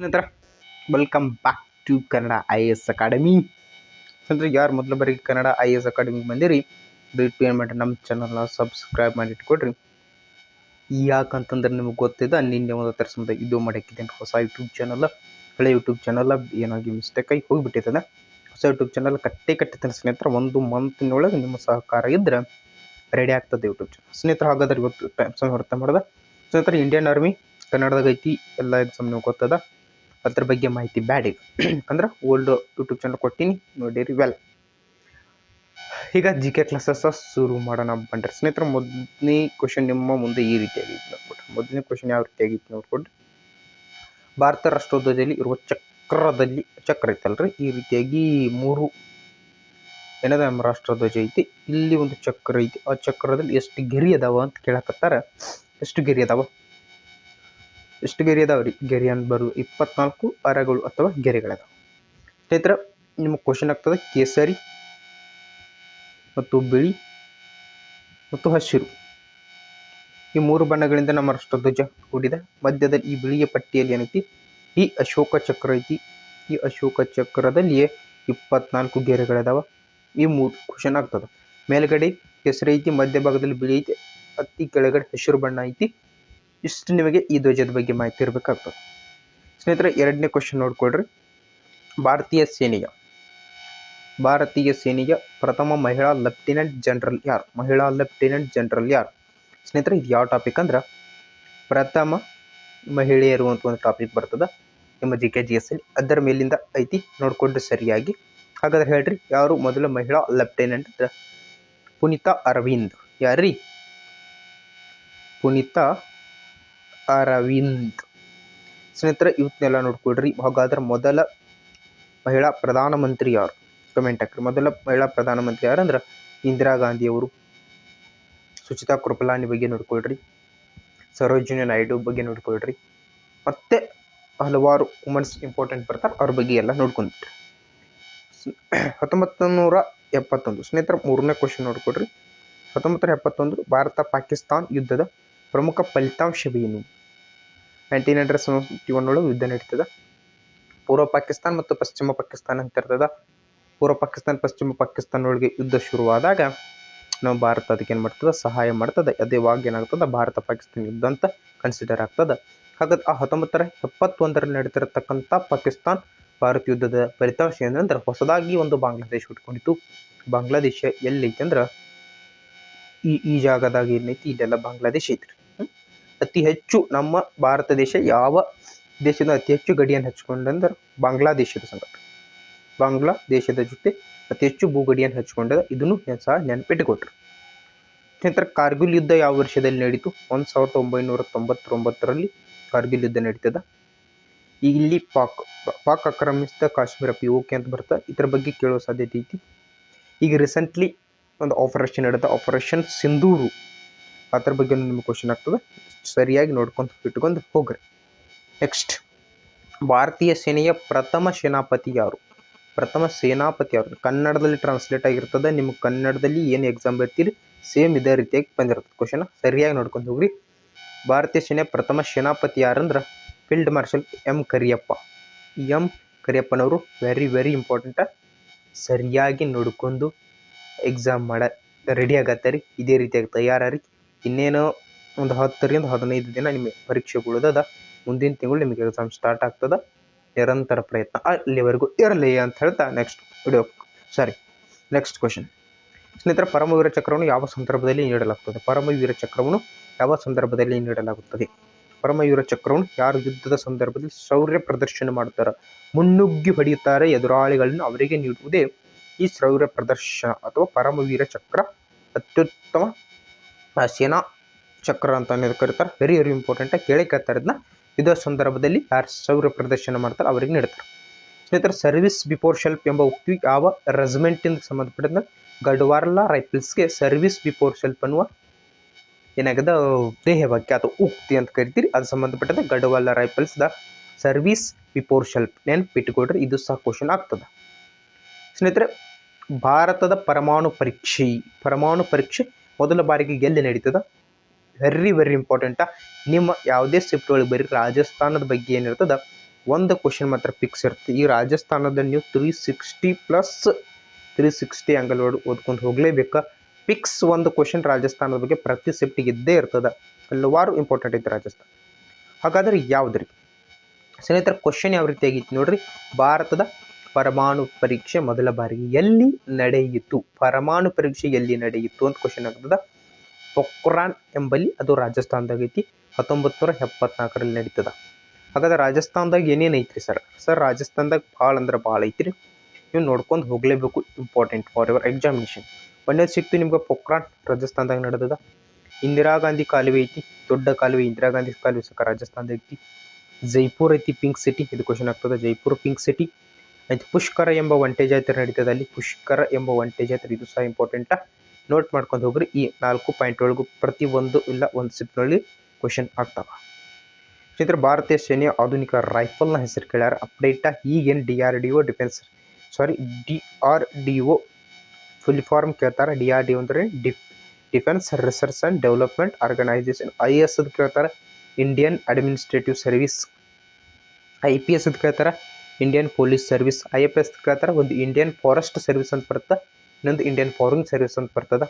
ಸ್ನೇಹಿತರ welcome back to Kannada I A S academy ಸ್ನೇಹಿತರೆ, ಯಾರು ಮೊದಲ ಬಾರಿಗೆ ಕನ್ನಡ ಐ ಎ ಎಸ್ ಅಕಾಡೆಮಿಗೆ ಬಂದಿರಿ, ದಯವಿಟ್ಟು ಏನು ಮಾಡಿರಿ ನಮ್ಮ ಚಾನಲ್ನ ಸಬ್ಸ್ಕ್ರೈಬ್ ಮಾಡಿ ಇಟ್ಕೊಡ್ರಿ. ಯಾಕಂತಂದ್ರೆ ನಿಮಗೆ ಗೊತ್ತಿದೆ, ನಿನ್ನೆ ಒಂದು ಹತ್ತರ ಸಂಬಂಧ ಹೊಸ ಯೂಟ್ಯೂಬ್ ಚಾನಲ್ ಹಳೆ ಯೂಟ್ಯೂಬ್ ಚಾನಲ್ ಏನಾಗಿ ಮಿಸ್ಟೇಕ್ ಆಗಿ ಹೋಗಿಬಿಟ್ಟಿರ್ತದೆ ಹೊಸ ಯೂಟ್ಯೂಬ್ ಚಾನಲ್ ಕಟ್ಟೆ ಕಟ್ಟಿದ್ದೇನೆ ಸ್ನೇಹಿತರ, ಒಂದು ಮಂತಿನೊಳಗೆ ನಿಮ್ಮ ಸಹಕಾರ ಇದ್ದರೆ ರೆಡಿ ಆಗ್ತದೆ ಯೂಟ್ಯೂಬ್ ಚಾನಲ್ ಸ್ನೇಹಿತರೆ, ಹಾಗಾದ್ರೆ ಇವತ್ತು ಟೈಮ್ ಸಮಯ ಹೊರತ ಮಾಡಿದೆ? ಸ್ನೇಹಿತರೆ ಇಂಡಿಯನ್ ಆರ್ಮಿ ಕನ್ನಡದಾಗ ಐತಿ, ಎಲ್ಲ ಎಕ್ಸಾಮ್ ನೀವು ಗೊತ್ತದ? ಅದ್ರ ಬಗ್ಗೆ ಮಾಹಿತಿ ಬ್ಯಾಡ್ ಈಗ. ಅಂದ್ರೆ ಓಲ್ಡ್ ಯೂಟ್ಯೂಬ್ ಚಾನಲ್ ಕೊಟ್ಟಿನಿ, ನೋಡಿರಿ ವೆಲ್ ಈಗ ಜಿ ಕೆ ಕ್ಲಾಸಸ್ ಶುರು ಮಾಡೋಣ ಬಂದ್ರೆ. ಸ್ನೇಹಿತರೆ, ಮೊದಲನೇ ಕ್ವಶನ್ ನಿಮ್ಮ ಮುಂದೆ ಈ ರೀತಿಯಾಗಿತ್ತು ನೋಡ್ಬಿಟ್ರೆ ಮೊದಲನೇ ಕ್ವಶನ್ ಯಾವ ರೀತಿಯಾಗಿತ್ತು ನೋಡ್ಕೊಂಡ್ರಿ. ಭಾರತ ರಾಷ್ಟ್ರೋದ್ಯದಲ್ಲಿ ಇರುವ ಚಕ್ರದಲ್ಲಿ, ಚಕ್ರ ಐತಲ್ರಿ. ಈ ರೀತಿಯಾಗಿ ಮೂರು ಏನದ ನಮ್ಮ ರಾಷ್ಟ್ರಧ್ವಜ ಐತಿ. ಇಲ್ಲಿ ಒಂದು ಚಕ್ರ ಐತಿ. ಆ ಚಕ್ರದಲ್ಲಿ ಎಷ್ಟು ಗೆರಿ ಅದಾವ ಅಂತ ಕೇಳಕತ್ತಾರ. ಎಷ್ಟು ಗೆರಿ ಅದಾವ? ಎಷ್ಟು ಗೆರೆ ಅದಾವ ರೀ? ಗೆರೆ ಅಂತ ಬರು ಇಪ್ಪತ್ನಾಲ್ಕು ಅರಗಳು ಅಥವಾ ಗೆರೆಗಳದಾವೆ. ಸ್ನೇಹಿತರೆ, ನಿಮಗೆ ಕ್ವಶನ್ ಆಗ್ತದೆ ಕೇಸರಿ ಮತ್ತು ಬಿಳಿ ಮತ್ತು ಹಸಿರು. ಈ ಮೂರು ಬಣ್ಣಗಳಿಂದ ನಮ್ಮ ರಾಷ್ಟ್ರಧ್ವಜ ಕೂಡಿದೆ. ಮಧ್ಯದಲ್ಲಿ ಈ ಬಿಳಿಯ ಪಟ್ಟಿಯಲ್ಲಿ ಏನೈತಿ? ಈ ಅಶೋಕ ಚಕ್ರ ಐತಿ. ಈ ಅಶೋಕ ಚಕ್ರದಲ್ಲಿ ಇಪ್ಪತ್ನಾಲ್ಕು ಗೆರೆಗಳದಾವ. ಈ ಮೂರು ಕ್ವಶನ್ ಆಗ್ತದೆ. ಮೇಲ್ಗಡೆ ಕೇಸರಿ ಐತಿ, ಮಧ್ಯಭಾಗದಲ್ಲಿ ಬಿಳಿ ಐತಿ, ಅತಿ ಕೆಳಗಡೆ ಹಸಿರು ಬಣ್ಣ ಐತಿ. ಇಷ್ಟು ನಿಮಗೆ ಈ ಧ್ವಜದ ಬಗ್ಗೆ ಮಾಹಿತಿ ಇರಬೇಕಾಗ್ತದೆ. ಸ್ನೇಹಿತರೆ, ಎರಡನೇ ಕ್ವಶನ್ ನೋಡ್ಕೊಳ್ರಿ. ಭಾರತೀಯ ಸೇನೆಯ ಭಾರತೀಯ ಸೇನೆಯ ಪ್ರಥಮ ಮಹಿಳಾ ಲೆಫ್ಟಿನೆಂಟ್ ಜನರಲ್ ಯಾರು? ಮಹಿಳಾ ಲೆಫ್ಟಿನೆಂಟ್ ಜನರಲ್ ಯಾರು? ಸ್ನೇಹಿತರೆ, ಇದು ಯಾವ ಟಾಪಿಕ್ ಅಂದ್ರೆ ಪ್ರಥಮ ಮಹಿಳೆಯರು ಅಂತ ಒಂದು ಟಾಪಿಕ್ ಬರ್ತದೆ. ನಿಮ್ಮ ಜಿ ಕೆ ಜಿ ಎಸ್ ಅಲ್ಲಿ ಅದರ ಮೇಲಿಂದ ಐತಿ, ನೋಡ್ಕೊಂಡ್ರೆ ಸರಿಯಾಗಿ. ಹಾಗಾದ್ರೆ ಹೇಳ್ರಿ, ಯಾರು ಮೊದಲ ಮಹಿಳಾ ಲೆಫ್ಟಿನೆಂಟ್ ಪುನೀತಾ ಅರವಿಂದ್. ಯಾರ್ರೀ? ಪುನೀತಾ ಅರವಿಂದ್. ಸ್ನೇಹಿತರೆ ಇವತ್ತನ್ನೆಲ್ಲ ನೋಡ್ಕೊಳ್ರಿ. ಹಾಗಾದ್ರೆ ಮೊದಲ ಮಹಿಳಾ ಪ್ರಧಾನಮಂತ್ರಿ ಯಾರು? ಕಮೆಂಟ್ ಹಾಕ್ರಿ. ಮೊದಲ ಮಹಿಳಾ ಪ್ರಧಾನಮಂತ್ರಿ ಯಾರು ಅಂದ್ರೆ ಇಂದಿರಾ ಗಾಂಧಿಯವರು ಸುಚಿತಾ ಕೃಪಲಾನಿ ಬಗ್ಗೆ ನೋಡ್ಕೊಳ್ರಿ. ಸರೋಜಿನಿ ನಾಯ್ಡು ಬಗ್ಗೆ ನೋಡ್ಕೊಳ್ರಿ. ಮತ್ತೆ ಹಲವಾರು ವುಮೆನ್ಸ್ ಇಂಪಾರ್ಟೆಂಟ್ ಬರ್ತಾರೆ. ಅವ್ರ ಬಗ್ಗೆ ಎಲ್ಲ ನೋಡ್ಕೊಂಡ್ರಿ ಹತ್ತೊಂಬತ್ತು ನೂರ ಎಪ್ಪತ್ತೊಂದು. ಸ್ನೇಹಿತರೆ, ಮೂರನೇ ಕ್ವಶನ್ ನೋಡ್ಕೊಡ್ರಿ ಹತ್ತೊಂಬತ್ತು ನೂರ ಎಪ್ಪತ್ತೊಂದು ಭಾರತ ಪಾಕಿಸ್ತಾನ್ ಯುದ್ಧದ ಪ್ರಮುಖ ಫಲಿತಾಂಶವೇನು? ನೈನ್ಟೀನ್ ಹಂಡ್ರೆಡ್ ಸೆವೆಂಟಿ ಒನ್ ಒಳಗೆ ಯುದ್ಧ ನಡೀತದೆ. ಪೂರ್ವ ಪಾಕಿಸ್ತಾನ ಮತ್ತು ಪಶ್ಚಿಮ ಪಾಕಿಸ್ತಾನ ಅಂತ ಇರ್ತದ. ಪೂರ್ವ ಪಾಕಿಸ್ತಾನ, ಪಶ್ಚಿಮ ಪಾಕಿಸ್ತಾನ ಒಳಗೆ ಯುದ್ಧ ಶುರುವಾದಾಗ ನಾವು ಭಾರತ ಅದಕ್ಕೆ ಏನು ಮಾಡ್ತದೆ? ಸಹಾಯ ಮಾಡ್ತದೆ. ಅದೇ ವಾಗ ಏನಾಗ್ತದೆ ಭಾರತ ಪಾಕಿಸ್ತಾನ ಯುದ್ಧ ಅಂತ ಕನ್ಸಿಡರ್ ಆಗ್ತದೆ. ಹಾಗಾದ್ರೆ ಆ ಹತ್ತೊಂಬತ್ತರ ಎಪ್ಪತ್ತೊಂದರಲ್ಲಿ ನಡೀತಿರತಕ್ಕಂಥ ಪಾಕಿಸ್ತಾನ್ ಭಾರತ ಯುದ್ಧದ ಫಲಿತಾಂಶ ಏನಂದ್ರೆ ಹೊಸದಾಗಿ ಒಂದು ಬಾಂಗ್ಲಾದೇಶ ಹುಟ್ಕೊಂಡಿತ್ತು. ಬಾಂಗ್ಲಾದೇಶ ಎಲ್ಲೈತೆ ಅಂದ್ರೆ ಈ ಈ ಜಾಗದಾಗ ಏನೈತಿ ಇಲ್ಲೆಲ್ಲ ಬಾಂಗ್ಲಾದೇಶ ಐತ್ರಿ? ಅತಿ ಹೆಚ್ಚು ನಮ್ಮ ಭಾರತ ದೇಶ ಯಾವ ದೇಶದ ಅತಿ ಹೆಚ್ಚು ಗಡಿಯನ್ನು ಹಚ್ಕೊಂಡಂದ್ರೆ ಬಾಂಗ್ಲಾದೇಶದ ಸಂಗಡ. ಬಾಂಗ್ಲಾದೇಶದ ಜೊತೆ ಅತಿ ಹೆಚ್ಚು ಭೂಗಡಿಯನ್ನು ಹಚ್ಕೊಂಡದ ಇದನ್ನು ನೆನ್- ಸಹ ನೆನಪಿಟ್ಟುಕೊಟ್ರು ನಂತರ ಕಾರ್ಗಿಲ್ ಯುದ್ಧ ಯಾವ ವರ್ಷದಲ್ಲಿ ನಡೀತು? ಒಂದು ಸಾವಿರದ ಒಂಬೈನೂರ ತೊಂಬತ್ತೊಂಬತ್ತರಲ್ಲಿ ಕಾರ್ಗಿಲ್ ಯುದ್ಧ ನಡೀತದ. ಇಲ್ಲಿ ಪಾಕ್ ಪಾಕ್ ಆಕ್ರಮಿಸಿದ ಕಾಶ್ಮೀರ ಪಿ ಓಕೆ ಅಂತ ಬರ್ತಾ, ಇದರ ಬಗ್ಗೆ ಕೇಳೋ ಸಾಧ್ಯತೆ ಐತಿ. ಈಗ ರೀಸೆಂಟ್ಲಿ ಒಂದು ಆಪರೇಷನ್ ನಡೆದ ಆಪರೇಷನ್ ಸಿಂಧೂರು. ಅದ್ರ ಬಗ್ಗೆ ನಿಮ್ಗೆ ಕ್ವಶನ್ ಆಗ್ತದೆ. ಸರಿಯಾಗಿ ನೋಡ್ಕೊಂಡು ಇಟ್ಕೊಂಡು ಹೋಗ್ರಿ. ನೆಕ್ಸ್ಟ್ ಭಾರತೀಯ ಸೇನೆಯ ಪ್ರಥಮ ಸೇನಾಪತಿ ಯಾರು? ಪ್ರಥಮ ಸೇನಾಪತಿ ಯಾರು? ಕನ್ನಡದಲ್ಲಿ ಟ್ರಾನ್ಸ್ಲೇಟ್ ಆಗಿರ್ತದೆ. ನಿಮ್ಗೆ ಕನ್ನಡದಲ್ಲಿ ಏನು ಎಕ್ಸಾಮ್ ಬರ್ತೀರಿ? ಸೇಮ್ ಇದೇ ರೀತಿಯಾಗಿ ಬಂದಿರ್ತದೆ ಕ್ವಶನ್ ಸರಿಯಾಗಿ ನೋಡ್ಕೊಂಡು ಹೋಗ್ರಿ. ಭಾರತೀಯ ಸೇನೆಯ ಪ್ರಥಮ ಸೇನಾಪತಿ ಯಾರಂದ್ರೆ? Field marshal M Kariappa. M ಕರಿಯಪ್ಪನವರು very very important ಸರಿಯಾಗಿ ನೋಡ್ಕೊಂಡು ಎಕ್ಸಾಮ್ ಮಾಡ ರೆಡಿ ಆಗತ್ತೆ ರೀ ಇದೇ ರೀತಿಯಾಗಿ ತಯಾರಾರಿ ಇನ್ನೇನು ಒಂದು ಹತ್ತರಿಂದ ಹದಿನೈದು ದಿನ ನಿಮಗೆ ಪರೀಕ್ಷೆಗಳದ ಮುಂದಿನ ತಿಂಗಳು ನಿಮಗೆ ಎಕ್ಸಾಮ್ ಸ್ಟಾರ್ಟ್ ಆಗ್ತದೆ. ನಿರಂತರ ಪ್ರಯತ್ನ. ಅಲ್ಲಿವರೆಗೂ ಇರಲಿ ಅಂತ ಹೇಳ್ತಾ next video sorry next question ಸ್ನೇಹಿತರ ಪರಮವೀರ ಚಕ್ರವನ್ನು ಯಾವ ಸಂದರ್ಭದಲ್ಲಿ ನೀಡಲಾಗುತ್ತದೆ ಪರಮವೀರ ಚಕ್ರವನ್ನು ಯಾವ ಸಂದರ್ಭದಲ್ಲಿ ನೀಡಲಾಗುತ್ತದೆ? ಪರಮವೀರ ಚಕ್ರವನ್ನು ಯಾರು ಯುದ್ಧದ ಸಂದರ್ಭದಲ್ಲಿ ಶೌರ್ಯ ಪ್ರದರ್ಶನ ಮಾಡುತ್ತಾರೆ? ಮುನ್ನುಗ್ಗಿ ಹೊಡೆಯುತ್ತಾರೆ ಎದುರಾಳಿಗಳನ್ನು ಅವರಿಗೆ ನೀಡುವುದೇ ಈ ಶೌರ್ಯ ಪ್ರದರ್ಶನ ಅಥವಾ ಪರಮವೀರ ಚಕ್ರ ಅತ್ಯುತ್ತಮ ಸೇನಾ ಚಕ್ರ ಅಂತ ಅನ್ನೋದು ಕರೀತಾರೆ. ವೆರಿ ವೆರಿ ಇಂಪಾರ್ಟೆಂಟ್ ಕೇಳಿ ಕೇಳ್ತಾರೆ ಇದನ್ನ ಇದೇ ಸಂದರ್ಭದಲ್ಲಿ ಯಾರು ಸೌರ ಪ್ರದರ್ಶನ ಮಾಡ್ತಾರೆ ಅವರಿಗೆ ನೀಡ್ತಾರೆ. ಸ್ನೇಹಿತರೆ ಸರ್ವಿಸ್ ಬಿಫೋರ್ ಶೆಲ್ಫ್ ಎಂಬ ಉಕ್ತಿ ಯಾವ ರೆಜಿಮೆಂಟಿಂದ ಸಂಬಂಧಪಟ್ಟಂತೆ ಗಡ್ವಾರ್ಲಾ ರೈಫಲ್ಸ್ಗೆ ಸರ್ವಿಸ್ ಬಿಫೋರ್ ಶೆಲ್ಪ್ ಅನ್ನುವ ಏನಾಗಿದೆ ದೇಹ ವಾಕ್ಯ ಅಥವಾ ಉಕ್ತಿ ಅಂತ ಕರಿತೀರಿ. ಅದು ಸಂಬಂಧಪಟ್ಟಂತೆ rifles the service before self ನೆನ್ಪಿಟ್ಟುಕೊಡ್ರಿ ಇದು ಸಹ ಕ್ವಶನ್ ಆಗ್ತದೆ. ಸ್ನೇಹಿತರೆ, ಭಾರತದ ಪರಮಾಣು ಪರೀಕ್ಷೆ ಪರಮಾಣು ಪರೀಕ್ಷೆ ಮೊದಲ ಬಾರಿಗೆ ಎಲ್ಲಿ ನಡೀತದ ವೆರಿ ವೆರಿ ಇಂಪಾರ್ಟೆಂಟ ನಿಮ್ಮ ಯಾವುದೇ ಶಿಫ್ಟ್ ಒಳಗೆ ಬರೀ ರಾಜಸ್ಥಾನದ ಬಗ್ಗೆ ಏನಿರ್ತದ ಒಂದು ಕ್ವಶನ್ ಮಾತ್ರ ಫಿಕ್ಸ್ ಇರ್ತದೆ ಈ ರಾಜಸ್ಥಾನದ ನೀವು three sixty plus three sixty angle word ಓದ್ಕೊಂಡು ಹೋಗಲೇಬೇಕಾ. ಫಿಕ್ಸ್ ಒಂದು ಕ್ವಶನ್ ರಾಜಸ್ಥಾನದ ಬಗ್ಗೆ ಪ್ರತಿ ಸೆಪ್ಟಿಗೆ ಇದ್ದೇ ಇರ್ತದೆ. ಹಲವಾರು ಇಂಪಾರ್ಟೆಂಟ್ ಐತೆ ರಾಜಸ್ಥಾನ. ಹಾಗಾದ್ರೆ ಯಾವುದ್ರಿ? ಸ್ನೇಹಿತರ ಕ್ವಶನ್ ಯಾವ ರೀತಿ ಆಗಿತ್ತು ನೋಡ್ರಿ? ಭಾರತದ ಪರಮಾಣು ಪರೀಕ್ಷೆ ಮೊದಲ ಬಾರಿಗೆ ಎಲ್ಲಿ ನಡೆಯಿತು? ಪರಮಾಣು ಪರೀಕ್ಷೆ ಎಲ್ಲಿ ನಡೆಯಿತು ಅಂತ ಕ್ವಶನ್ ಆಗ್ತದ. ಪೊಕ್ರಾನ್ ಎಂಬಲ್ಲಿ ಅದು ರಾಜಸ್ಥಾನದಾಗ ಐತಿ, ಹತ್ತೊಂಬತ್ತು ನೂರ ಎಪ್ಪತ್ನಾಲ್ಕರಲ್ಲಿ ನಡೀತದ. ಹಾಗಾದ್ರೆ ರಾಜಸ್ಥಾನದಾಗ ಏನೇನು ಐತ್ರಿ ಸರ್ ಸರ್ ರಾಜಸ್ಥಾನದಾಗ ಭಾಳ ಅಂದ್ರೆ ಭಾಳ ಐತ್ರಿ. ನೀವು ನೋಡ್ಕೊಂಡು ಹೋಗಲೇಬೇಕು ಇಂಪಾರ್ಟೆಂಟ್ ಫಾರ್ ಯುವರ್ ಎಕ್ಸಾಮಿನೇಷನ್ ಒಂದೇದು ಸಿಕ್ತು ನಿಮ್ಗೆ ಪೊಕ್ರಾನ್ ರಾಜಸ್ಥಾನದಾಗ ನಡೆದದ. ಇಂದಿರಾ ಗಾಂಧಿ ಕಾಲುವೆ ಐತಿ, ದೊಡ್ಡ ಕಾಲುವೆ, ಇಂದಿರಾ ಗಾಂಧಿ ಕಾಲುವೆ ಸಕ ರಾಜಸ್ಥಾನದಾಗ ಐತಿ. ಜೈಪುರ್ ಐತಿ ಪಿಂಕ್ ಸಿಟಿ ಇದು ಕ್ವಶನ್ ಆಗ್ತದೆ. ಜೈಪುರ್ ಪಿಂಕ್ ಸಿಟಿ ಆಯ್ತು. ಪುಷ್ಕರ ಎಂಬ ಒಂಟೆ ಜಾತ್ರೆ ನಡೀತದೆ ಅಲ್ಲಿ. ಪುಷ್ಕರ ಎಂಬ ಒಂಟೆ ಜಾತ್ರೆ ಇದು ಸಹ ಇಂಪಾರ್ಟೆಂಟ ನೋಟ್ ಮಾಡ್ಕೊಂಡು ಹೋಗ್ರಿ. ಈ ನಾಲ್ಕು ಪಾಯಿಂಟ್ ಒಳಗೂ ಪ್ರತಿ ಒಂದು ಇಲ್ಲ, ಒಂದು ಸಿಪ್ನಲ್ಲಿ ಕ್ವಶನ್ ಆಗ್ತಾವ. ಸ್ನೇಹಿತರೆ, ಭಾರತೀಯ ಸೇನೆಯ ಆಧುನಿಕ ರೈಫಲ್ನ ಹೆಸರು ಕೇಳ್ಯಾರ. ಅಪ್ಡೇಟ ಈಗೇನು D R D O defence sorry D R D O full form ಕೇಳ್ತಾರೆ. ಡಿ ಆರ್ ಡಿ ಒ ಅಂದರೆ def defence research and development organisation I S ಅದು ಕೇಳ್ತಾರೆ. Indian administrative service I P S ಅದು ಕೇಳ್ತಾರೆ. Indian police service I F S ಕೇಳ್ತಾರೆ ಒಂದು Indian forest service ಅಂತ ಬರುತ್ತೆ, ಇನ್ನೊಂದು ಇಂಡಿಯನ್ ಫಾರಿನ್ ಸರ್ವಿಸ್ ಅಂತ ಬರ್ತದೆ.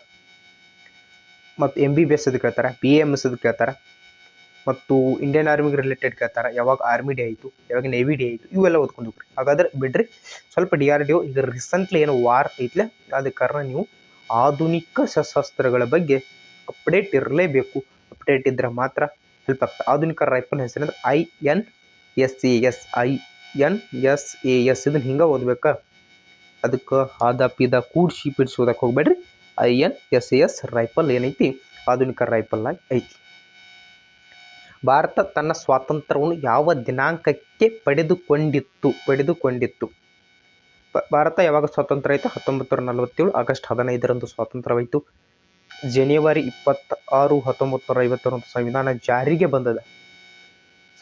ಮತ್ತು ಎಂ ಬಿ ಬಿ ಎಸ್ ಅದು ಕೇಳ್ತಾರೆ ಬಿ ಎಂ ಎಸ್ ಅದು ಕೇಳ್ತಾರೆ, ಮತ್ತು ಇಂಡಿಯನ್ ಆರ್ಮಿಗೆ ರಿಲೇಟೆಡ್ ಕೇಳ್ತಾರೆ, ಯಾವಾಗ ಆರ್ಮಿ ಡೇ ಆಯಿತು, ಯಾವಾಗ ನೇವಿ ಡೇ ಆಯಿತು, ಇವೆಲ್ಲ ಓದ್ಕೊಂಡು ಹೋಗ್ರಿ. ಹಾಗಾದ್ರೆ ಬಿಡ್ರಿ, ಸ್ವಲ್ಪ ಡಿ ಆರ್ ಡಿ ಒ ಈಗ ರೀಸೆಂಟ್ಲಿ ಏನು ವಾರ್ ಐತ್ಲೆ, ಅದ ಕಾರಣ ನೀವು ಆಧುನಿಕ ಶಸ್ತ್ರಾಸ್ತ್ರಗಳ ಬಗ್ಗೆ ಅಪ್ಡೇಟ್ ಇರಲೇಬೇಕು. ಅಪ್ಡೇಟ್ ಇದ್ದರೆ ಮಾತ್ರ ಹೆಲ್ಪ್ ಆಗ್ತದೆ. ಆಧುನಿಕ rifle ಹೆಸರಂದ್ರೆ I N S A S I N S A S ಇದನ್ನು ಹಿಂಗೆ ಓದ್ಬೇಕಾ. ಅದಕ್ಕೆ ಆದ ಪಿದ ಕೂಡಿಸಿ ಪಿಡಿಸೋದಕ್ಕೆ ಹೋಗ್ಬೇಡ್ರಿ. I N S A S rifle ಏನೈತಿ? ಆಧುನಿಕ ರೈಫಲ್ ಆಗಿ ಐತಿ. ಭಾರತ ತನ್ನ ಸ್ವಾತಂತ್ರ್ಯವನ್ನು ಯಾವ ದಿನಾಂಕಕ್ಕೆ ಪಡೆದುಕೊಂಡಿತ್ತು? ಪಡೆದುಕೊಂಡಿತ್ತು. ಭಾರತ ಯಾವಾಗ ಸ್ವಾತಂತ್ರ್ಯ ಆಯಿತು ಹತ್ತೊಂಬತ್ತು ನೂರ ನಲವತ್ತೇಳು, ಆಗಸ್ಟ್ ಹದಿನೈದರಂದು ಸ್ವಾತಂತ್ರ್ಯವಾಯಿತು. ಜನವರಿ ಇಪ್ಪತ್ತಾರು, ಹತ್ತೊಂಬತ್ತು ನೂರ ಐವತ್ತರಂದು ಸಂವಿಧಾನ ಜಾರಿಗೆ ಬಂದದ.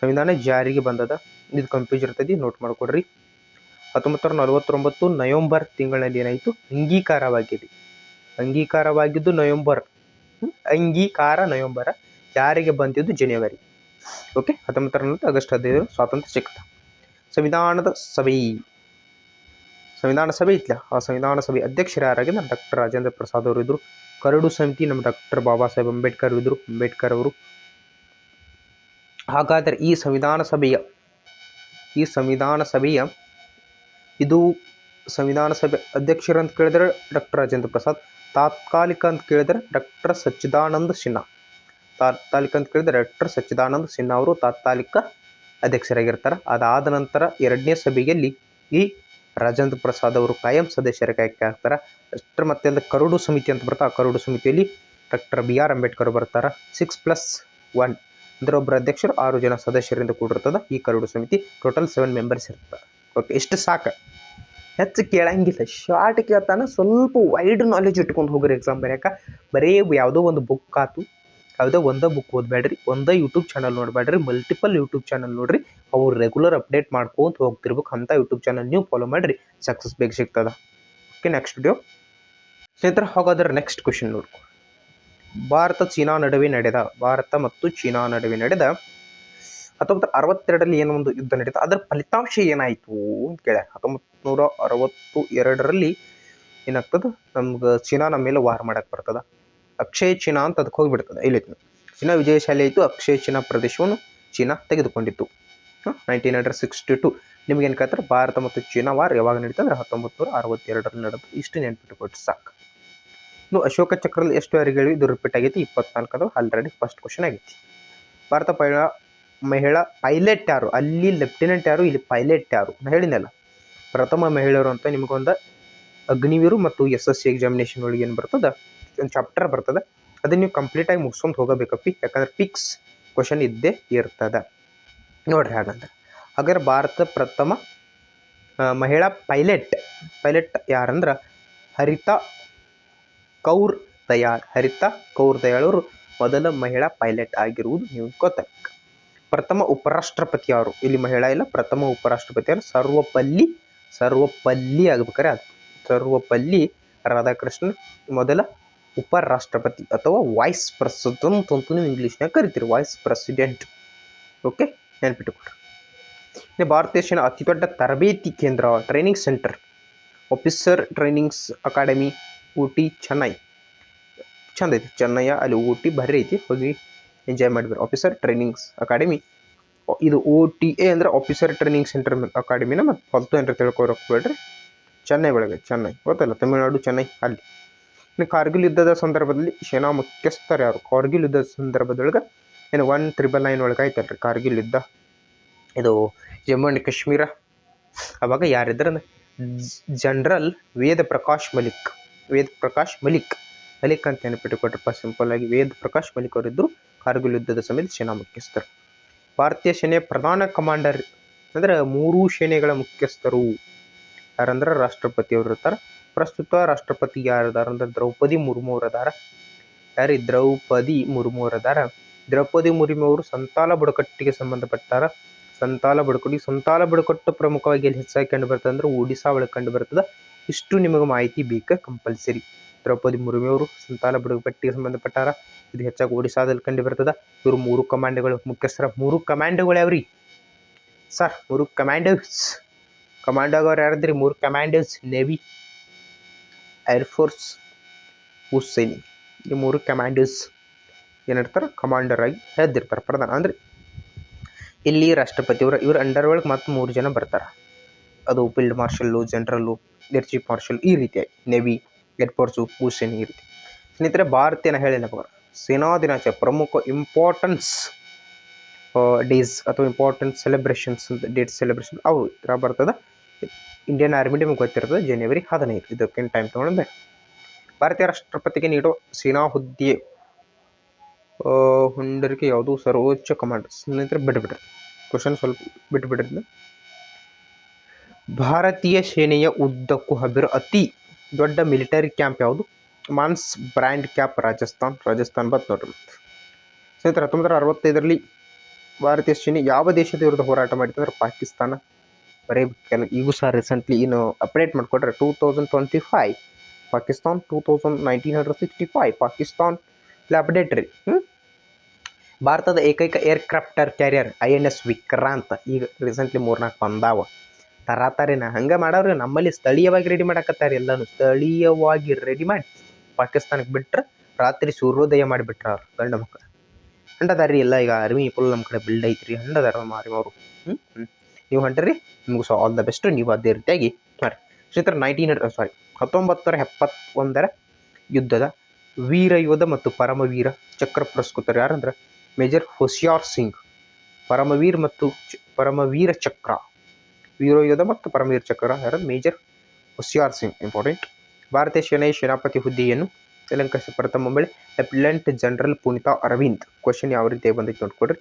ಸಂವಿಧಾನ ಜಾರಿಗೆ ಬಂದದ. ಇದು ಕನ್ಫ್ಯೂಸ್ ಇರ್ತೈತಿ ನೋಟ್ ಮಾಡಿಕೊಡ್ರಿ. ಹತ್ತೊಂಬತ್ತು ನಲವತ್ತೊಂಬತ್ತು ನವೆಂಬರ್ ತಿಂಗಳಲ್ಲಿ ಏನಾಯಿತು? ಅಂಗೀಕಾರವಾಗಿದೆ. ಅಂಗೀಕಾರವಾಗಿದ್ದು ನವೆಂಬರ್. ಅಂಗೀಕಾರ ನವೆಂಬರ. ಜಾರಿಗೆ ಬಂದಿದ್ದು ಜನವರಿ ಓಕೆ ಹತ್ತೊಂಬತ್ತರ ನಲವತ್ತು ಆಗಸ್ಟ್ ಹದಿನೈದು, ಸ್ವಾತಂತ್ರ್ಯ ಸಿಕ್ತ ಸಂವಿಧಾನದ ಸಭೆ. ಸಂವಿಧಾನ ಸಭೆ ಇತ್ತಲ್ಲ ಆ ಸಂವಿಧಾನ ಸಭೆ ಅಧ್ಯಕ್ಷರಾಗಿ ನಮ್ಮ ಡಾಕ್ಟರ್ ರಾಜೇಂದ್ರ ಪ್ರಸಾದ್ ಅವರು ಇದ್ದರು ಕರಡು ಸಮಿತಿ ನಮ್ಮ ಡಾಕ್ಟರ್ ಬಾಬಾ ಸಾಹೇಬ್ ಅಂಬೇಡ್ಕರ್ ಇದ್ರು, ಅಂಬೇಡ್ಕರ್ ಅವರು. ಹಾಗಾದರೆ ಈ ಸಂವಿಧಾನ ಸಭೆಯ ಈ ಸಂವಿಧಾನ ಸಭೆಯ ಇದು ಸಂವಿಧಾನ ಸಭೆ ಅಧ್ಯಕ್ಷರು ಅಂತ ಕೇಳಿದ್ರೆ ಡಾಕ್ಟರ್ ರಾಜೇಂದ್ರ ಪ್ರಸಾದ್, ತಾತ್ಕಾಲಿಕ ಅಂತ ಕೇಳಿದ್ರೆ ಡಾಕ್ಟರ್ ಸಚ್ಚಿದಾನಂದ ಸಿನ್ಹಾ. ತಾತ್ಕಾಲಿಕ ಅಂತ ಕೇಳಿದ್ರೆ ಡಾಕ್ಟರ್ ಸಚ್ಚಿದಾನಂದ ಸಿನ್ಹಾ ಅವರು ತಾತ್ಕಾಲಿಕ ಅಧ್ಯಕ್ಷರಾಗಿರ್ತಾರೆ. ಅದಾದ ನಂತರ ಎರಡನೇ ಸಭೆಯಲ್ಲಿ ಈ ರಾಜೇಂದ್ರ ಪ್ರಸಾದ್ ಅವರು ಕಾಯಂ ಸದಸ್ಯರ ಆಯ್ಕೆ ಆಗ್ತಾರೆ. ಅಷ್ಟರ ಮತ್ತೆ ಅಲ್ಲಿ ಕರಡು ಸಮಿತಿ ಅಂತ ಬರ್ತಾರೆ ಆ ಕರಡು ಸಮಿತಿಯಲ್ಲಿ ಡಾಕ್ಟರ್ ಬಿ ಆರ್ ಅಂಬೇಡ್ಕರ್ ಬರ್ತಾರೆ. ಸಿಕ್ಸ್ ಪ್ಲಸ್ ಒನ್ ಅಂದ್ರೆ ಒಬ್ಬರು ಅಧ್ಯಕ್ಷರು ಆರು ಜನ ಸದಸ್ಯರಿಂದ ಕೂಡಿರ್ತದೆ. ಈ ಕರಡು ಸಮಿತಿ ಟೋಟಲ್ ಸೆವೆನ್ ಮೆಂಬರ್ಸ್ ಇರ್ತದೆ. ಓಕೆ ಇಷ್ಟು ಸಾಕು. ಹೆಚ್ಚು ಕೇಳಂಗಿಲ್ಲ. ಶಾರ್ಟ್ ಕೇಳ್ತಾನೆ ಸ್ವಲ್ಪ ವೈಡ್ ನಾಲೆಜ್ ಇಟ್ಕೊಂಡು ಹೋಗ್ರಿ ಎಕ್ಸಾಮ್ ಬರ್ಯಾಕ. ಬರೀ ಯಾವುದೋ ಒಂದು ಬುಕ್ ಆತು. ಯಾವುದೋ ಒಂದೇ ಬುಕ್ ಓದಬೇಡ್ರಿ. ಒಂದೇ ಯೂಟ್ಯೂಬ್ ಚಾನಲ್ ನೋಡಬೇಡ್ರಿ. ಮಲ್ಟಿಪಲ್ ಯೂಟ್ಯೂಬ್ ಚಾನಲ್ ನೋಡ್ರಿ. ಅವ್ರು ರೆಗ್ಯುಲರ್ ಅಪ್ಡೇಟ್ ಮಾಡ್ಕೊಂತ ಹೋಗ್ತಿರ್ಬೇಕು. ಅಂಥ ಯೂಟ್ಯೂಬ್ ಚಾನಲ್ ನೀವು ಫಾಲೋ ಮಾಡಿರಿ. ಸಕ್ಸಸ್ ಬೇಗ ಸಿಗ್ತದೆ. ಓಕೆ ನೆಕ್ಸ್ಟ್ ವಿಡಿಯೋ ಸ್ನೇಹಿತರೆ, ಹಾಗಾದ್ರೆ ನೆಕ್ಸ್ಟ್ ಕ್ವಶನ್ ನೋಡ್ಕೊ. ಭಾರತ ಚೀನಾ ನಡುವೆ ನಡೆದ, ಭಾರತ ಮತ್ತು ಚೀನಾ ನಡುವೆ ನಡೆದ ಹತ್ತೊಂಬತ್ತು ಅರವತ್ತೆರಡರಲ್ಲಿ ಏನೋ ಒಂದು ಯುದ್ಧ ನಡೀತು, ಅದರ ಫಲಿತಾಂಶ ಏನಾಯಿತು ಅಂತ ಕೇಳ ಹತ್ತೊಂಬತ್ತು ನೂರ ಅರವತ್ತು ಎರಡರಲ್ಲಿ ಏನಾಗ್ತದೆ? ನಮ್ಗೆ ಚೀನಾ ನಮ್ಮ ಮೇಲೆ ವಾರ್ ಮಾಡಕ್ಕೆ ಬರ್ತದ. ಅಕ್ಷಯ ಚೀನಾ ಅಂತ ಅದಕ್ಕೆ ಹೋಗಿಬಿಡ್ತದೆ. ಇಲ್ಲಿ ಚೀನಾ ವಿಜಯಶಾಲಿ ಆಯಿತು ಅಕ್ಷಯ ಚೀನಾ ಪ್ರದೇಶವನ್ನು China ತೆಗೆದುಕೊಂಡಿತ್ತು. Nineteen hundred sixty two. ನಿಮ್ಗೇನು ಕೇಳ್ತಾರೆ? ಭಾರತ ಮತ್ತು ಚೀನಾ ವಾರ್ ಯಾವಾಗ ನಡೀತಂದ್ರೆ ಹತ್ತೊಂಬತ್ತು ನೂರ ಅರವತ್ತೆರಡರಲ್ಲಿ ನಡೆದು ಇಷ್ಟು ನೆನ್ಪಿಟ್ಟುಕೊಟ್ಟು ಸಾಕು. ಇನ್ನು ಅಶೋಕ ಚಕ್ರದಲ್ಲಿ ಎಷ್ಟು ಯಾರಿಗಳು ಇದು ರಿಪೀಟ್ ಆಗೈತಿ. ಅದು ಆಲ್ರೆಡಿ ಫಸ್ಟ್ ಕ್ವಶನ್ ಆಗೈತಿ. ಭಾರತ ಪೈಲ, ಮಹಿಳಾ ಪೈಲಟ್ ಯಾರು? ಅಲ್ಲಿ ಲೆಫ್ಟಿನೆಂಟ್ ಯಾರು? ಇಲ್ಲಿ ಪೈಲಟ್ ಯಾರು? ನಾನು ಹೇಳಿದ್ನಲ್ಲ. ಪ್ರಥಮ ಮಹಿಳೆಯರು ಅಂತ ನಿಮಗೊಂದು ಅಗ್ನಿವೀರು ಮತ್ತು ಎಸ್ ಎಸ್ ಸಿ ಎಕ್ಸಾಮಿನೇಷನ್ ಒಳಗೆ ಏನು ಬರ್ತದೆ? ಒಂದು ಚಾಪ್ಟರ್ ಬರ್ತದೆ. ಅದನ್ನು ನೀವು ಕಂಪ್ಲೀಟಾಗಿ ಮುಗಿಸ್ಕೊಂಡು ಹೋಗಬೇಕಪ್ಪಿ ಯಾಕಂದ್ರೆ ಫಿಕ್ಸ್ ಕ್ವಶನ್ ಇದ್ದೇ ಇರ್ತದೆ. ನೋಡ್ರಿ ಹಾಗಂದ್ರೆ. ಹಾಗಾದ್ರೆ ಭಾರತ ಪ್ರಥಮ ಮಹಿಳಾ ಪೈಲಟ್ ಪೈಲಟ್ ಯಾರಂದ್ರೆ ಹರಿತಾ ಕೌರ್ ದಯಾಳ್ ಹರಿತಾ ಕೌರ್ ದಯಾಳ್ ಅವರು ಮೊದಲ ಮಹಿಳಾ ಪೈಲಟ್ ಆಗಿರುವುದು ನೀವು ಗೊತ್ತಾಗಬೇಕು ಪ್ರಥಮ ಉಪರಾಷ್ಟ್ರಪತಿ ಅವರು ಇಲ್ಲಿ ಮಹಿಳಾ ಇಲ್ಲ, ಪ್ರಥಮ ಉಪರಾಷ್ಟ್ರಪತಿ ಅವರು ಸರ್ವಪಲ್ಲಿ ಸರ್ವಪಲ್ಲಿ ಆಗ್ಬೇಕಾರೆ ಅದು ಸರ್ವಪಲ್ಲಿ ರಾಧಾಕೃಷ್ಣನ್ ಮೊದಲ ಉಪರಾಷ್ಟ್ರಪತಿ ಅಥವಾ ವೈಸ್ ಪ್ರೆಸಿಡೆಂಟ್ ಅಂತ ನೀವು ಇಂಗ್ಲೀಷ್ನಾಗ ಕರಿತೀರಿ ವೈಸ್ ಪ್ರೆಸಿಡೆಂಟ್ ಓಕೆ ನೆನ್ಪಿಟ್ಟುಕೊಡ್ರಿ ಇನ್ನು ಭಾರತೀಯ ಸೇನಾ ಅತಿ ದೊಡ್ಡ ತರಬೇತಿ ಕೇಂದ್ರ training centre officer trainings academy Ooty Chennai. ಚಂದ ಐತಿ. ಚೆನ್ನೈಯ ಅಲ್ಲಿ ಊಟಿ ಭಾರಿ ಐತಿ. ಹೋಗಿ ಎಂಜಾಯ್ ಮಾಡಿದ್ರು ಆಫೀಸರ್ ಟ್ರೈನಿಂಗ್ಸ್ ಅಕಾಡೆಮಿ ಇದು ಓ ಟಿ ಎ ಅಂದ್ರೆ ಆಫೀಸರ್ ಟ್ರೈನಿಂಗ್ ಸೆಂಟರ್ ಅಕಾಡೆಮಿನ ಮತ್ತು ಫಲ್ತು ಏನಾರ ಬೇಡ್ರಿ ಚೆನ್ನೈ ಒಳಗೆ, ಚೆನ್ನೈ. ಗೊತ್ತಲ್ಲ? ತಮಿಳುನಾಡು, ಚೆನ್ನೈ, ಅಲ್ಲಿ. ಇನ್ನು ಕಾರ್ಗಿಲ್ ಯುದ್ಧದ ಸಂದರ್ಭದಲ್ಲಿ ಸೇನಾ ಮುಖ್ಯಸ್ಥರು ಯಾರು? ಕಾರ್ಗಿಲ್ ಯುದ್ಧದ ಸಂದರ್ಭದೊಳಗೆ ಏನು ಒನ್ ತ್ರಿಬಲ್ ನೈನ್ ಒಳಗೆ ಆಯ್ತಲ್ರಿ ಕಾರ್ಗಿಲ್ ಯುದ್ಧ. ಇದು ಜಮ್ಮು ಆ್ಯಂಡ್ ಕಾಶ್ಮೀರ. ಅವಾಗ ಯಾರಿದ್ದಾರೆ ಅಂದ್ರೆ ಜನರಲ್ ವೇದ ಪ್ರಕಾಶ್ ಮಲಿಕ್. ವೇದ್ ಪ್ರಕಾಶ್ ಮಲಿಕ್. ಮಲಿಕ್ ಅಂತ ನೆನಪಿಟ್ಟುಕೊಟ್ರಪ್ಪ ಸಿಂಪಲ್ ಆಗಿ ವೇದ್ ಪ್ರಕಾಶ್ ಮಲಿಕ್ ಅವರಿದ್ದರು ಕಾರ್ಗಿಲ್ ಯುದ್ಧದ ಸಮಯದ ಸೇನಾ ಮುಖ್ಯಸ್ಥರು. ಭಾರತೀಯ ಸೇನೆಯ ಪ್ರಧಾನ ಕಮಾಂಡರ್ ಅಂದರೆ ಮೂರೂ ಸೇನೆಗಳ ಮುಖ್ಯಸ್ಥರು. ಯಾರಂದ್ರೆ ರಾಷ್ಟ್ರಪತಿ ಅವರು ಇರ್ತಾರೆ. ಪ್ರಸ್ತುತ ರಾಷ್ಟ್ರಪತಿ ಯಾರದಾರ ಅಂದ್ರೆ ದ್ರೌಪದಿ ಮುರ್ಮು ಅವರದಾರ ಯಾರಿ ದ್ರೌಪದಿ ಮುರ್ಮು ಅವರದಾರ ದ್ರೌಪದಿ ಮುರ್ಮು ಅವರು ಸಂತಾಲ ಬುಡಕಟ್ಟಿಗೆ ಸಂಬಂಧಪಟ್ಟಾರ. ಸಂತಾಲ ಬುಡಕಟ್ಟು ಸಂತಾಲ ಬುಡಕಟ್ಟು ಪ್ರಮುಖವಾಗಿ ಎಲ್ಲಿ ಹೆಚ್ಚಾಗಿ ಕಂಡು ಬರ್ತದೆ ಅಂದ್ರೆ ಒಡಿಶಾ ಒಳಗೆ ಕಂಡು ಬರ್ತದೆ. ಇಷ್ಟು ನಿಮಗೆ ಮಾಹಿತಿ ಬೇಕಾ ಕಂಪಲ್ಸರಿ. ದ್ರೌಪದಿ ಮುರ್ಮಿಯವರು ಸಂತಾನ ಸಂತಾಲ ಬುಡಕಟ್ಟಿಗೆ ಸಂಬಂಧಪಟ್ಟಾರ? ಇದು ಹೆಚ್ಚಾಗಿ ಒಡಿಶಾದಲ್ಲಿ ಕಂಡು ಬರ್ತದೆ ಇವರು ಮೂರು ಕಮಾಂಡ್ಗಳು ಮುಖ್ಯಸ್ಥರ ಮೂರು ಕಮಾಂಡ್ಗಳು ಯಾವ್ರಿ ಸರ್, ಮೂರು ಕಮಾಂಡರ್ಸ್. ಕಮಾಂಡೋಗವ್ರು ಯಾರಿದ್ರಿ? ಮೂರು ಕಮಾಂಡರ್ಸ್. ನೇವಿ ಏರ್ಫೋರ್ಸ್ ಭೂಸೇನೆ ಈ ಮೂರು ಕಮಾಂಡರ್ಸ್ ಏನಿರ್ತಾರೆ? ಕಮಾಂಡರ್ ಆಗಿ ಹೇಳ್ದಿರ್ತಾರೆ ಪ್ರಧಾನ. ಅಂದರೆ ಇಲ್ಲಿ ರಾಷ್ಟ್ರಪತಿ ಇವರು ಇವ್ರ ಅಂಡರ್ ಒಳಗೆ ಮತ್ತು ಮೂರು ಜನ ಬರ್ತಾರೆ. ಅದು field marshal, general air chief marshal ಈ ರೀತಿಯಾಗಿ ನೆವಿ ಏರ್ಫೋರ್ಸು ಭೂಸೇನೆ ಈ ರೀತಿ. ಸ್ನೇಹಿತರೆ, ಭಾರತೀಯನ ಹೇಳಿಲ್ಲ ಸೇನಾ ದಿನಾಚರಣೆ, ಪ್ರಮುಖ ಇಂಪಾರ್ಟೆನ್ಸ್ ಡೇಸ್ ಅಥವಾ ಇಂಪಾರ್ಟೆಂಟ್ ಸೆಲೆಬ್ರೇಷನ್ಸ್ ಅಂತ ಡೇಟ್ ಸೆಲೆಬ್ರೇಷನ್ ಅವು ಥರ ಬರ್ತದೆ. ಇಂಡಿಯನ್ ಆರ್ಮಿ ನಿಮಗೆ ಗೊತ್ತಿರ್ತದೆ ಜನವರಿ ಹದಿನೈದು. ಇದಕ್ಕೇನು ಟೈಮ್ ತೊಗೊಂಡು ಭಾರತೀಯ ರಾಷ್ಟ್ರಪತಿಗೆ ನೀಡೋ ಸೇನಾ ಹುದ್ದೆ ಹುಂಡರಿಗೆ ಯಾವುದು? ಸರ್ವೋಚ್ಚ ಕಮಾಂಡ್ ಸ್ನೇಹಿತರೆ, ಬಿಟ್ಬಿಡ್ರಿ. ಕ್ವಶನ್ ಸ್ವಲ್ಪ ಬಿಟ್ಬಿಡ್ರಿ. ಭಾರತೀಯ ಸೇನೆಯ ಉದ್ದಕ್ಕೂ ಹಬ್ಬಿರೋ ಅತಿ ದೊಡ್ಡ ಮಿಲಿಟರಿ ಕ್ಯಾಂಪ್ ಯಾವುದು? ಮಾನ್ಸ್ ಬ್ರ್ಯಾಂಡ್ ಕ್ಯಾಪ್, ರಾಜಸ್ಥಾನ್. ರಾಜಸ್ಥಾನ್ ಬತ್ ನೋಡ್ರಿ ಸ್ನೇಹಿತರೆ ಹತ್ತೊಂಬತ್ತು ನೂರ ಅರವತ್ತೈದರಲ್ಲಿ ಭಾರತೀಯ ಸೇನೆ ಯಾವ ದೇಶದ ವಿರುದ್ಧ ಹೋರಾಟ ಮಾಡಿತ್ತು ಅಂದ್ರೆ ಪಾಕಿಸ್ತಾನ? ಬರೀ ಕೆಲ, ಈಗೂ ಸಹ ರೀಸೆಂಟ್ಲಿ ಏನು ಅಪ್ಡೇಟ್ ಮಾಡಿಕೊಟ್ರೆ two thousand twenty five Pakistan two thousand nineteen hundred sixty five Pakistan ಇಲ್ಲ ಅಪ್ಡೇಟ್ ರೀ ಭಾರತದ ಏಕೈಕ aircraft carrier I N S Vikrant, ಈಗ ರೀಸೆಂಟ್ಲಿ ಮೂರ್ನಾಲ್ಕು ಬಂದಾವ. ತರಾತಾರಿನ. ಹಂಗೆ ಮಾಡೋರು ನಮ್ಮಲ್ಲಿ ಸ್ಥಳೀಯವಾಗಿ ರೆಡಿ ಮಾಡಕತ್ತಾರೆ ಎಲ್ಲಾನು. ಸ್ಥಳೀಯವಾಗಿ ರೆಡಿ ಮಾಡಿ ಪಾಕಿಸ್ತಾನಕ್ಕೆ ಬಿಟ್ರೆ ರಾತ್ರಿ ಸೂರ್ಯೋದಯ ಮಾಡಿಬಿಟ್ರ ಅವ್ರು ಗಂಡ ಮಕ್ಕಳು ಹಂಡದಾರಿ ಎಲ್ಲ ಈಗ ಆರ್ಮಿ ಫುಲ್ ನಮ್ಮ ಕಡೆ ಬಿಲ್ಡ್ ಐತ್ರಿ. ಹಂಡದಾರ ಮಾರಿ ಅವರು ಹ್ಞೂ ನೀವು ಹೊಂಟ್ರಿ, ನಿಮ್ಗೆ ಸೊ ಆಲ್ ದ ಬೆಸ್ಟ್ ನೀವು ಅದೇ ರೀತಿಯಾಗಿ ಮಾಡಿ ಚಿತ್ರ ನೈನ್ಟೀನ್ ಸಾರಿ ಹತ್ತೊಂಬತ್ತರ ಎಪ್ಪತ್ತೊಂದರ ಯುದ್ಧದ ವೀರ ಯೋಧ ಮತ್ತು ಪರಮವೀರ ಚಕ್ರ ಪುರಸ್ಕೃತರು ಯಾರಂದ್ರೆ ಮೇಜರ್ ಹುಷಿಯಾರ್ ಸಿಂಗ್. ಪರಮವೀರ್ ಮತ್ತು ಪರಮವೀರ ಚಕ್ರ. ವೀರಯೋಧ ಮತ್ತು ಪರಮವೀರ್ ಚಕ್ರ ಯಾರು? ಮೇಜರ್ ಹುಷಿಯಾರ್ ಸಿಂಗ್ ಇಂಪಾರ್ಟೆಂಟ್ ಭಾರತೀಯ ಸೇನೆಯ ಸೇನಾಪತಿ ಹುದ್ದೆಯನ್ನು ಅಲಂಕರಿಸಿದ ಪ್ರಥಮ ಮಹಿಳೆ lieutenant general Punita Arvind. Question ಯಾವ ರೀತಿ ಬಂದಿತ್ತು ನೋಡ್ಕೊಡ್ರಿ.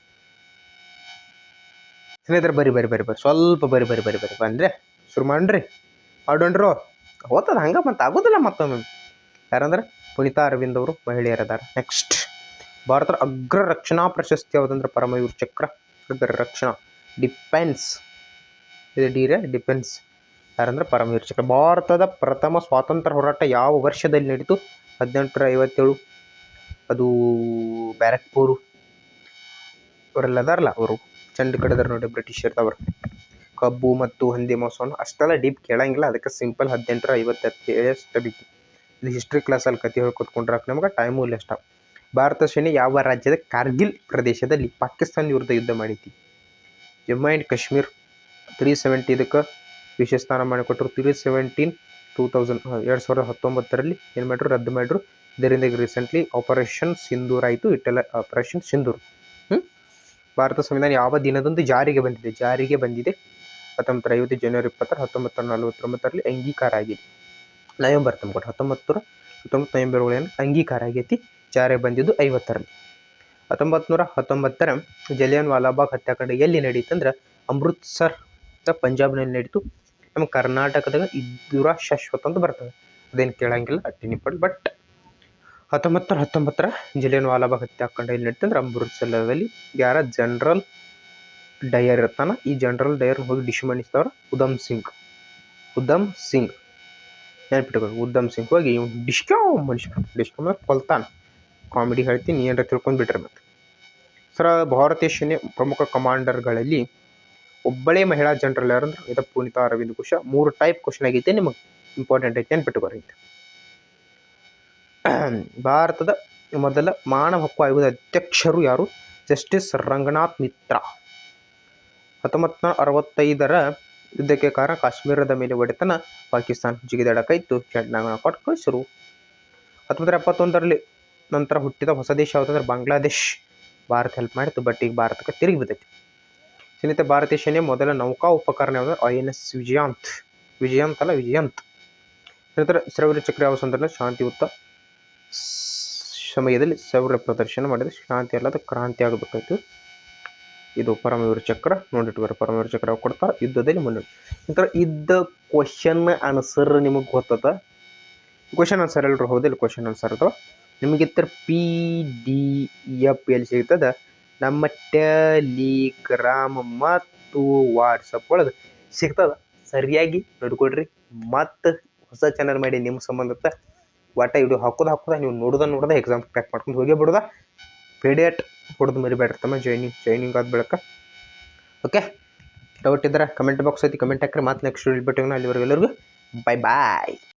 ಸ್ನೇಹಿತರೆ, ಬರಿ ಬರಿ ಬರಿ ಬರಿ, ಸ್ವಲ್ಪ ಬರಿ ಬರಿ ಬರಿ ಬರಿ, ಬಂದರೆ ಶುರು ಮಾಡ್ರಿ. ಮಾಡೋಣ್ರು ಹೋತದ, ಹಂಗೆ ಮತ್ತೆ ಆಗೋದಿಲ್ಲ ಮತ್ತೊಮ್ಮೆ. ಯಾರಂದ್ರೆ? ಪುನಿತಾ ಅರವಿಂದ್ ಅವರು ಮಹಿಳೆಯರದಾರ ನೆಕ್ಸ್ಟ್ ಭಾರತದ ಅಗ್ರ ರಕ್ಷಣಾ ಪ್ರಶಸ್ತಿ ಯಾವುದಂದ್ರೆ ಪರಮವೀರ್ ಚಕ್ರ ಅಗ್ರ ರಕ್ಷಣಾ ಡಿಫೆನ್ಸ್ ಇದು ಡೀರೆ ಡಿಫೆನ್ಸ್. ಯಾರಂದ್ರೆ ಪರಮವೀರ್ ಚಕ್ರ ಭಾರತದ ಪ್ರಥಮ ಸ್ವಾತಂತ್ರ್ಯ ಹೋರಾಟ ಯಾವ ವರ್ಷದಲ್ಲಿ ನಡೀತು? ಹದಿನೆಂಟುನೂರ ಐವತ್ತೇಳು ಅದು ಬ್ಯಾರಕ್ಪೂರು. ಅವರೆಲ್ಲ ಅದಾರಲ್ಲ ಅವರು? ಚಂಡ್ ಕಡೆದಾರ ನೋಡಿ ಬ್ರಿಟಿಷರ್ದವರು. ಕಬ್ಬು ಮತ್ತು ಹಂದಿ ಮಾಂಸವನ್ನು ಅಷ್ಟೆಲ್ಲ ಡೀಪ್ ಕೇಳಂಗಿಲ್ಲ. ಅದಕ್ಕೆ ಸಿಂಪಲ್ ಹದಿನೆಂಟರ ಐವತ್ತೇಳಷ್ಟು ಬಿಟ್ಟು ಇದು ಹಿಸ್ಟ್ರಿ ಕ್ಲಾಸಲ್ಲಿ ಕತೆ ಹೇಳ್ಕೊತ್ಕೊಂಡ್ರಾಕ ನಮ್ಗೆ ಟೈಮು ಇಲ್ಲ ಅಷ್ಟ. ಭಾರತ ಸೇನೆ ಯಾವ ರಾಜ್ಯದ ಕಾರ್ಗಿಲ್ ಪ್ರದೇಶದಲ್ಲಿ ಪಾಕಿಸ್ತಾನ ವಿರುದ್ಧ ಯುದ್ಧ ಮಾಡಿತಿ? Jammu and Kashmir. Three seventy ಇದಕ್ಕೆ ವಿಶೇಷ ಸ್ಥಾನ ಮಾಡಿಕೊಟ್ರು ತ್ರೀ ಸೆವೆಂಟೀನ್ ಟೂ ತೌಸಂಡ್ ಎರಡು ಸಾವಿರದ ಹತ್ತೊಂಬತ್ತರಲ್ಲಿ ಏನು ಮಾಡಿದ್ರು ರದ್ದು ಮಾಡಿರು. ಇದರಿಂದ ಈಗ ರೀಸೆಂಟ್ಲಿ ಆಪರೇಷನ್ ಸಿಂಧೂರ್ ಆಯಿತು. ಇಟ್ಟೆಲ್ಲ ಆಪರೇಷನ್ ಸಿಂಧೂರ್. ಭಾರತ ಸಂವಿಧಾನ ಯಾವ ದಿನದಂದು ಜಾರಿಗೆ ಬಂದಿದೆ? ಜಾರಿಗೆ ಬಂದಿದೆ ಹತ್ತೊಂಬತ್ತರ ಐವತ್ತು ಜನವರಿ ಇಪ್ಪತ್ತರ, ಹತ್ತೊಂಬತ್ತರ ನಲವತ್ತೊಂಬತ್ತರಲ್ಲಿ ಅಂಗೀಕಾರ ಆಗಿದೆ. ನವೆಂಬರ್ ತುಂಬಿಕೊಟ್ಟು ಹತ್ತೊಂಬತ್ತು ನೂರ ಹತ್ತೊಂಬತ್ತು ನವೆಂಬರ್ ಒಳಗೆ ಅಂಗೀಕಾರ ಆಗೈತಿ. ಜಾರಿಗೆ ಬಂದಿದ್ದು ಐವತ್ತರಲ್ಲಿ. ಹತ್ತೊಂಬತ್ತು ನೂರ ಹತ್ತೊಂಬತ್ತರ ಜಲಿಯನ್ ವಾಲಾಬಾಗ್ ಹತ್ಯಾಕಾಂಡ ಎಲ್ಲಿ ನಡೀತಂದ್ರೆ? ಅಮೃತ್ಸರ್ ಪಂಜಾಬ್ನಲ್ಲಿ ನಡೀತು. ನಮ್ಮ ಕರ್ನಾಟಕದಾಗ ಇದ್ದೂರ ಶಾಶ್ವತ ಅಂತ ಬರ್ತದೆ. ಅದೇನು ಕೇಳಂಗಿಲ್ಲ ಅಟ್ಟಿನಿಪಡ್ ಬಟ್ ಹತ್ತೊಂಬತ್ತು ನೂರ ಹತ್ತೊಂಬತ್ತರ ಜಲಿಯನ್ ವಾಲಾಬಾಗ್ ಹತ್ಯಾಕಾಂಡ ಎಲ್ಲಿ ನಡೀತಂದ್ರೆ ಅಮೃತ್ಸರದಲ್ಲಿ ಯಾರ ಜನರಲ್ ಡಯರ್ ಇರ್ತಾನ, ಈ ಜನರಲ್ ಡಯರ್ ಹೋಗಿ ಡಿಶ್ ಮಾಡಿಸ್ತವ್ರ ಉಧಮ್ ಸಿಂಗ್. ಉಧಮ್ ಸಿಂಗ್. ನೆನಪಿಟ್ಕೊಂಡು ಉಧಮ್ ಸಿಂಗ್ ಹೋಗಿ ಇವ್ ಡಿಶ್ಕೋ ಮನುಷ್ಯ ಡಿಶ್ಕೋ ಕೊಲ್ತಾನೆ. ಕಾಮಿಡಿ ಹೇಳ್ತೀನಿ ಏನಾರ ತಿಳ್ಕೊಂಡು ಬಿಟ್ರೆ ಮತ್ತೆ. ಸರ, ಭಾರತೀಯ ಸೇನೆ ಪ್ರಮುಖ ಕಮಾಂಡರ್ಗಳಲ್ಲಿ ಒಬ್ಬಳೇ ಮಹಿಳಾ ಜನರಲ್ ಯಾರಂದ್ರೆ ಇದು ಪುನೀತ ಅರವಿಂದ್ ಕುಶ ಮೂರು ಟೈಪ್ ಕ್ವಶನ್ ಆಗೈತೆ, ನಿಮಗೆ ಇಂಪಾರ್ಟೆಂಟ್ ಐತೆ ನೆನ್ಪಿಟ್ಟುಕೋರಿ ಭಾರತದ ಮೊದಲ ಮಾನವ ಹಕ್ಕು ಆಯೋಗದ ಅಧ್ಯಕ್ಷರು ಯಾರು? ಜಸ್ಟಿಸ್ ರಂಗನಾಥ್ ಮಿತ್ರ. ಹತ್ತೊಂಬತ್ತು ಅರವತ್ತೈದರ ಯುದ್ಧಕ್ಕೆ ಕಾರಣ ಕಾಶ್ಮೀರದ ಮೇಲೆ ಒಡೆತನ, ಪಾಕಿಸ್ತಾನ ಜಿಗಿದಾಡಕೈತು ಕೊಟ್ಟು ಕಳಿಸರು ಹತ್ತೊಂಬತ್ತರ ಎಪ್ಪತ್ತೊಂದರಲ್ಲಿ ನಂತರ ಹುಟ್ಟಿದ ಹೊಸ ದೇಶ ಯಾವುದಂದ್ರೆ ಬಾಂಗ್ಲಾದೇಶ್. ಭಾರತ ಹೆಲ್ಪ್ ಮಾಡಿತ್ತು ಬಟ್ ಈಗ ಭಾರತಕ್ಕೆ ತಿರುಗಿ ಬಿದ್ದೈತಿ. ಸ್ನೇಹಿತ ಭಾರತೀಯ ಸೇನೆಯ ಮೊದಲ ನೌಕಾ ಉಪಕರಣ ಯಾವುದು I N S Vijayant. Vijayant ಅಲ್ಲ, ವಿಜಯಂತ್. ನಂತರ ಶೌರ್ಯ ಚಕ್ರ ಯಾವ ಸಂದರ್ಭ ಶಾಂತಿಯುತ ಸಮಯದಲ್ಲಿ ಸೌರ್ಯ ಪ್ರದರ್ಶನ ಮಾಡಿದ ಶಾಂತಿ ಅಲ್ಲದ ಕ್ರಾಂತಿ ಆಗಬೇಕಾಯ್ತು. ಇದು ಪರಮವೀರ ಚಕ್ರ ನೋಡಿಟ್ಟು ಪರಮವೀರ ಚಕ್ರ ಕೊಡ್ತಾ ಕೊಡ್ತಾರೆ? ಯುದ್ಧದಲ್ಲಿ ಮುನ್ನಡೆ. ನಂತರ ಇದ್ದ ಕ್ವಶನ್ ಆನ್ಸರ್ ನಿಮಗೆ ಗೊತ್ತದ? ಕ್ವಶನ್ ಆನ್ಸರ್ ಎಲ್ಲರೂ ಹೌದಿಲ್ಲ ಕ್ವಶನ್ ಆನ್ಸರ್ ಅಥವಾ? ನಿಮಗೆ ಪಿ ಡಿ ಎಫ್ ಎಲ್ಲಿ ಸಿಗ್ತದ? ನಮ್ಮ ಟೆಲಿಗ್ರಾಮ್ ಮತ್ತು ವಾಟ್ಸಪ್ ಒಳಗೆ ಸಿಗ್ತದ. ಸರಿಯಾಗಿ ನೋಡ್ಕೊಳ್ರಿ. ಮತ್ತು ಹೊಸ ಚಾನಲ್ ಮಾಡಿ ನಿಮ್ಮ ಸಂಬಂಧಕ್ಕೆ ಒಟ್ಟ ವಿಡಿಯೋ ಹಾಕೋದು ಹಾಕೋದ ನೀವು ನೋಡೋದ ನೋಡೋದ ಎಕ್ಸಾಮ್ ಕ್ರ್ಯಾಕ್ ಮಾಡ್ಕೊಂಡು ಹೋಗಿ ಬಿಡೋದ. ಪೇಡಿಯಟ್ ಹೊಡೆದು ಮರಿಬೇಡ್ರಿ ತಮ್ಮ. ಜಾಯ್ನಿಂಗ್ ಜಾಯ್ನಿಂಗ್ ಆದ ಬೆಳಕ. ಓಕೆ ಡೌಟ್ ಇದ್ರೆ ಕಮೆಂಟ್ ಬಾಕ್ಸ್ ಐತಿ ಕಮೆಂಟ್ ಹಾಕ್ರಿ. ಮತ್ತೆ ನೆಕ್ಸ್ಟ್ ಬಿಟ್ಟು ಅಲ್ಲಿವರೆಗೆ ಎಲ್ಲರಿಗೂ. ಬಾಯ್ ಬಾಯ್